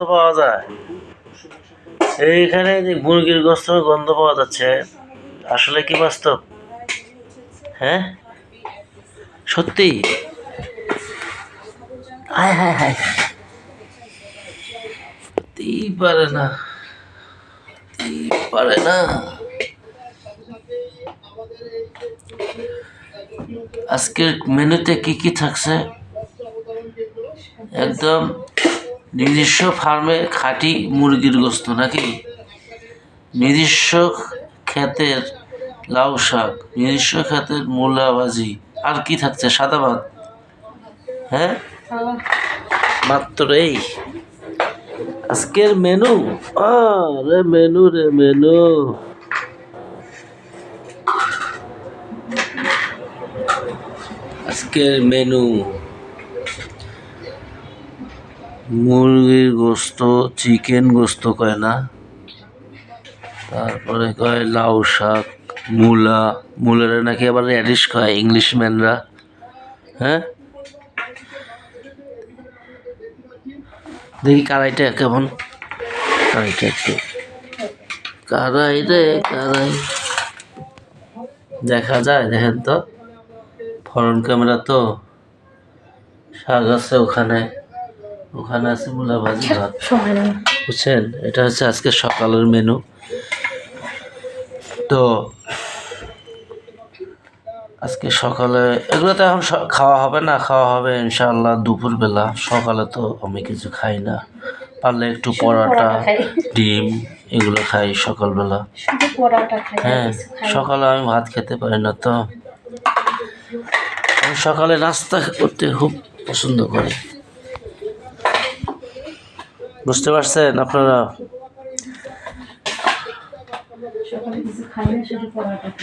পাওয়া যায়। এইখানে যে মুরগির গোস্ত গন্ধ পাওয়া যাচ্ছে, আসলে কি বাস্তব? হ্যাঁ? সত্যি? হায় পারে না। পারে না। আজকের মেনুতে কি কি থাকছে? একদম নিজস্ব ফার্মে খাঁটি মুরগির গোস্ত নাকি? নিজস্ব ক্ষেতের লাউ শাক, নিজস্ব ক্ষেতের মূলা ভাজি, আর কি থাকছে? সাদা ভাত। হ্যাঁ? মাত্র এই। আজকের মেনু? রে মেনু রে মেনু। আজকের মেনু। মুরগির গোস্ত চিকেন গোস্ত কয় না? তারপরে কয় লাউ শাক, মূলা। মূলারে নাকি আবার র্যাডিশ খায় ইংলিশম্যানরা হ্যাঁ? দেখি কারাইটা কেমন? কারাইটা একটু। কারাই রে, কারাই। দেখা যায়, দেখেন তো। ফরন ক্যামেরা তো। শাক আছে ওখানে। ওখানে আছে মূলা ভাজি ভাত। বুঝছেন? এটা হচ্ছে আজকে সকালের মেনু তো আজকে সকালে এগুলো তো এখন খাওয়া হবে না খাওয়া হবে ইনশাআল্লাহ দুপুরবেলা। সকালে তো আমি কিছু খাই না। পারলে একটু পরোটা ডিম এগুলো খাই সকালবেলা। হ্যাঁ। সকালে আমি ভাত খেতে পারি না তো। আমি সকালে নাস্তা করতে খুব পছন্দ করি। বুঝতে পারছেন আপনারা?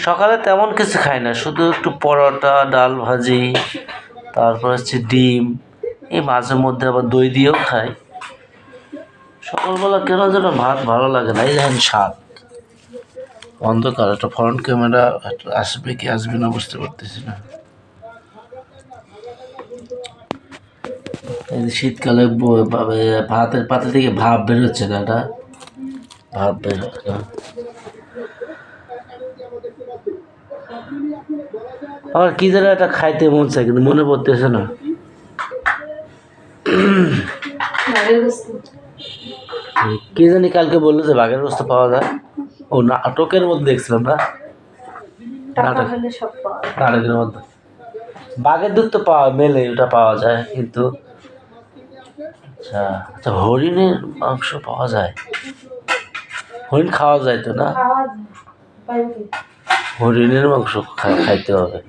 সকালে তেমন কিছু খাই না শুধু একটু পরোটা ডাল ভাজি তারপর হচ্ছে ডিম এই মাঝে মধ্যে আবার দই দিয়েও খাই। সকালবেলা কেন যেন ভাত ভালো লাগে না এই দেখেন শাক অন্ধকার একটা ফ্রন্ট ক্যামেরা আসবে কি আসবে না বুঝতে পারতেছি না এই যে শীতকালে ভাতের পাতা থেকে ভাপ বেরোচ্ছে না এটা? ভাপ বের হয় না। আমার কি যেন একটা খাইতে মন চায় কিন্তু মনে পড়তেছে না। কি জানি কালকে বলল যে বাঘের বস্তু পাওয়া যায়। ও নাটকের মধ্যে দেখছিলাম না? নাটক। নাটকের মধ্যে। বাঘের দুধ তো পাওয়া মেলে ওটা পাওয়া যায় কিন্তু আচ্ছা আচ্ছা হরিণের মাংস পাওয়া যায়। হরিণ খাওয়া যায় তো না? হরিণের মাংস খাইতে হবে।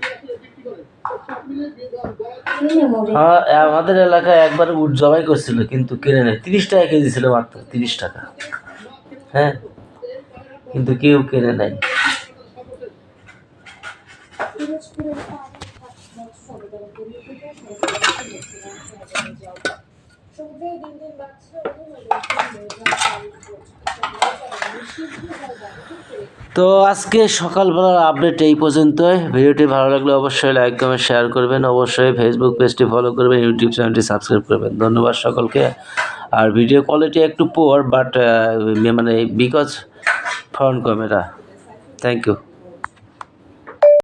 হ্যাঁ আমাদের এলাকায় একবার উট জবাই করছিল কিন্তু কিনে নেয় তিরিশ টাকা কেজি ছিল মাত্র তিরিশ টাকা। হ্যাঁ? কিন্তু কেউ কিনে নেয় তো আজকে সকালবেলার আপডেট এই পর্যন্তই। ভিডিওটি ভালো লাগলে অবশ্যই লাইক কমেন্ট শেয়ার করবেন। অবশ্যই ফেসবুক পেজটি ফলো করবেন ইউটিউব চ্যানেলটি সাবস্ক্রাইব করবেন। ধন্যবাদ সকলকে। আর ভিডিও কোয়ালিটি একটু পোয়ার বাট মানে because front camera thank you